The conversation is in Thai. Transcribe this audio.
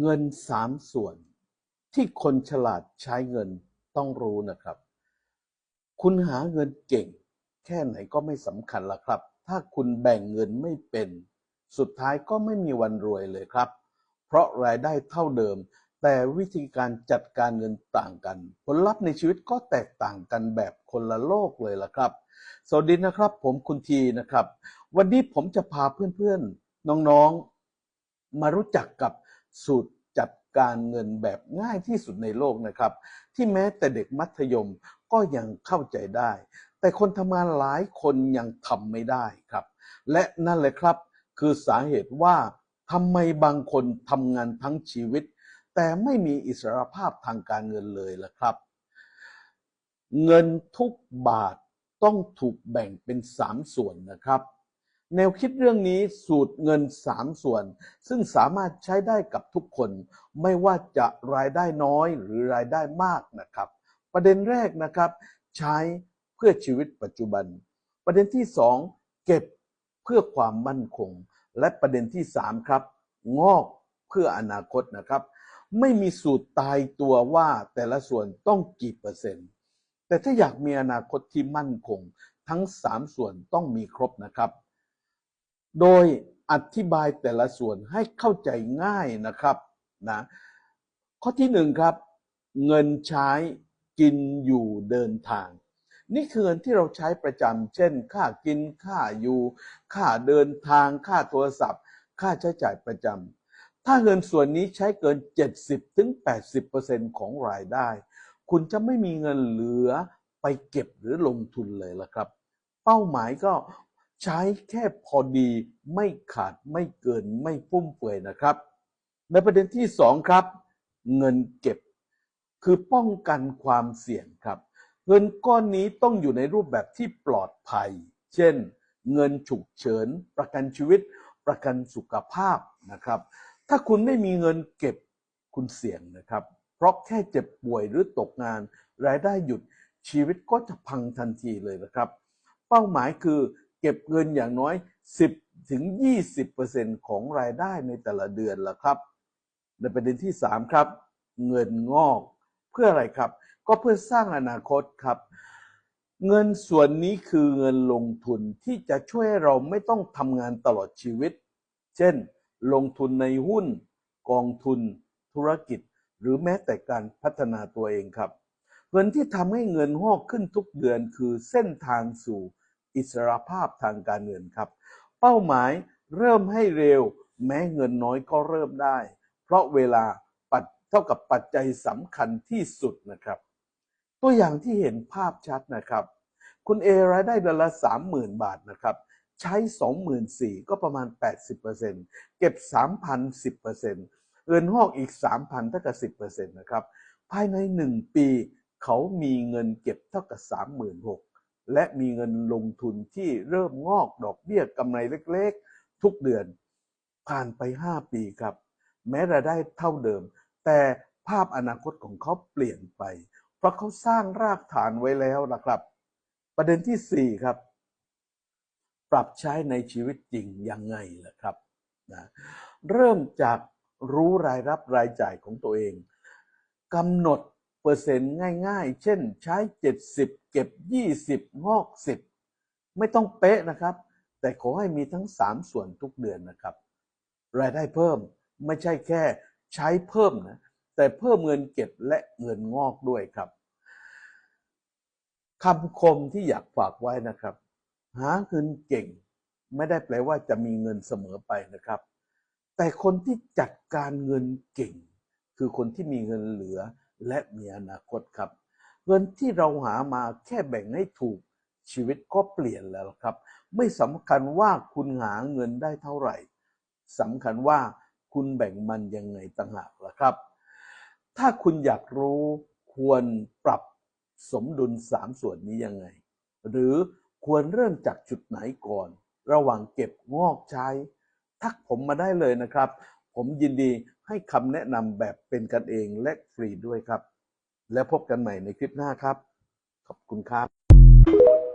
เงินสามส่วนที่คนฉลาดใช้เงินต้องรู้นะครับ คุณหาเงินเก่ง แค่ไหนก็ไม่สำคัญละครับ ถ้าคุณแบ่งเงินไม่เป็น สุดท้ายก็ไม่มีวันรวยเลยครับ เพราะรายได้เท่าเดิม แต่วิธีการจัดการเงินต่างกัน ผลลัพธ์ในชีวิตก็แตกต่างกันแบบคนละโลกเลยละครับ สวัสดีนะครับ ผมคุณทีนะครับ วันนี้ผมจะพาเพื่อนๆ น้องๆ มารู้จักกับ สูตรจัดการเงินแบบง่ายที่สุดในโลกนะครับ ที่แม้แต่เด็กมัธยมก็ยังเข้าใจได้ แต่คนทำงานหลายคนยังทำไม่ได้ครับ และนั่นแหละครับ คือสาเหตุว่าทำไมบางคนทำงานทั้งชีวิต แต่ไม่มีอิสรภาพทางการเงินเลยล่ะครับ เงินทุกบาทต้องถูกแบ่งเป็นสามส่วนนะครับ แนวคิดเรื่องนี้สูตรเงินสามส่วน ซึ่งสามารถใช้ได้กับทุกคน ไม่ว่าจะรายได้น้อยหรือรายได้มากนะครับ ประเด็นแรกนะครับ ใช้เพื่อชีวิตปัจจุบัน ประเด็นที่สองเก็บเพื่อความมั่นคง และประเด็นที่สามครับ งอกเพื่ออนาคตนะครับ ไม่มีสูตรตายตัวว่าแต่ละส่วนต้องกี่เปอร์เซ็นต์ แต่ถ้าอยากมีอนาคตที่มั่นคง ทั้งสามส่วนต้องมีครบนะครับ โดยอธิบายแต่ละส่วนให้เข้าใจง่ายนะครับนะข้อที่หนึ่งครับ เงินใช้กินอยู่เดินทาง นี่คือเงินที่เราใช้ประจำเช่น ค่ากินค่าอยู่ ค่าเดินทาง ค่าโทรศัพท์ ค่าใช้จ่ายประจำถ้าเงินส่วนนี้ใช้เกิน 70ถึง80%ของรายได้ คุณจะไม่มีเงินเหลือไปเก็บหรือลงทุนเลยละครับ เป้าหมายก็ ใช้แค่พอดีไม่ขาดไม่เกินไม่ฟุ่มเฟือยนะครับ ในประเด็นที่สองครับ เงินเก็บ คือป้องกันความเสี่ยงครับ เงินก้อนนี้ต้องอยู่ในรูปแบบที่ปลอดภัย เช่น เงินฉุกเฉิน ประกันชีวิต ประกันสุขภาพนะครับ ถ้าคุณไม่มีเงินเก็บคุณเสี่ยงนะครับ เพราะแค่เจ็บป่วยหรือตกงาน รายได้หยุดชีวิตก็จะพังทันทีเลยนะครับ เป้าหมายคือ เก็บเงินอย่างน้อย 10ถึง20%ของรายได้ในแต่ละเดือนละครับ ในประเด็นที่ 3 ครับ เงินงอก เพื่ออะไรครับ ก็เพื่อสร้างอนาคตครับ เงินส่วนนี้คือเงินลงทุนที่จะช่วยเราไม่ต้องทำงานตลอดชีวิต เช่น ลงทุนในหุ้น กองทุน ธุรกิจ หรือแม้แต่การพัฒนาตัวเองครับเงินที่ทำให้เงินงอกขึ้นทุกเดือนคือเส้นทางสู่ อิสรภาพทางการเงินครับ เป้าหมายเริ่มให้เร็ว แม้เงินน้อยก็เริ่มได้ เพราะเวลาปัดเท่ากับปัจจัยสำคัญที่สุดนะครับ ตัวอย่างที่เห็นภาพชัดนะครับ คุณเอรายได้เดือนละสามหมื่นบาทนะครับ ใช้สองหมื่นสี่ก็ประมาณ 80%เก็บ3,000 10%เงินหอกอีก3,000เท่ากับ10%นะครับ ภายใน1ปีเขามีเงินเก็บเท่ากับ36,000 และมีเงินลงทุนที่เริ่มงอกดอกเบี้ยกำไรเล็กๆ ทุกเดือน ผ่านไป 5 ปีครับ แม้รายได้เท่าเดิม แต่ภาพอนาคตของเขาเปลี่ยนไป เพราะเขาสร้างรากฐานไว้แล้วนะครับ ประเด็นที่ 4 ครับ ปรับใช้ในชีวิตจริงยังไงล่ะครับนะเริ่มจากรู้รายรับรายจ่ายของตัวเองกำหนด เปอร์เซ็นต์ง่ายๆ เช่นใช้ 70 เก็บ 20 งอก 10 ไม่ต้องเป๊ะนะครับ แต่ขอให้มีทั้ง 3 ส่วนทุกเดือนนะครับ รายได้เพิ่มไม่ใช่แค่ใช้เพิ่มนะ แต่เพิ่มเงินเก็บและเงินงอกด้วยครับคำคมที่อยากฝากไว้นะครับ หาเงินเก่ง ไม่ได้แปลว่าจะมีเงินเสมอไปนะครับ แต่คนที่จัดการเงินเก่ง คือคนที่มีเงินเหลือ และมีอนาคตครับ เงินที่เราหามาแค่แบ่งให้ถูกชีวิตก็เปลี่ยนแล้วครับ ไม่สำคัญว่าคุณหาเงินได้เท่าไหร่สำคัญว่าคุณแบ่งมันยังไงต่างหากล่ะครับ ถ้าคุณอยากรู้ควรปรับสมดุลสามส่วนนี้ยังไง หรือควรเริ่มจากจุดไหนก่อน ระหว่างเก็บงอกใช้ ทักผมมาได้เลยนะครับ ผมยินดี ให้คำแนะนำแบบเป็นกันเองและฟรีด้วยครับ แล้วพบกันใหม่ในคลิปหน้าครับ ขอบคุณครับ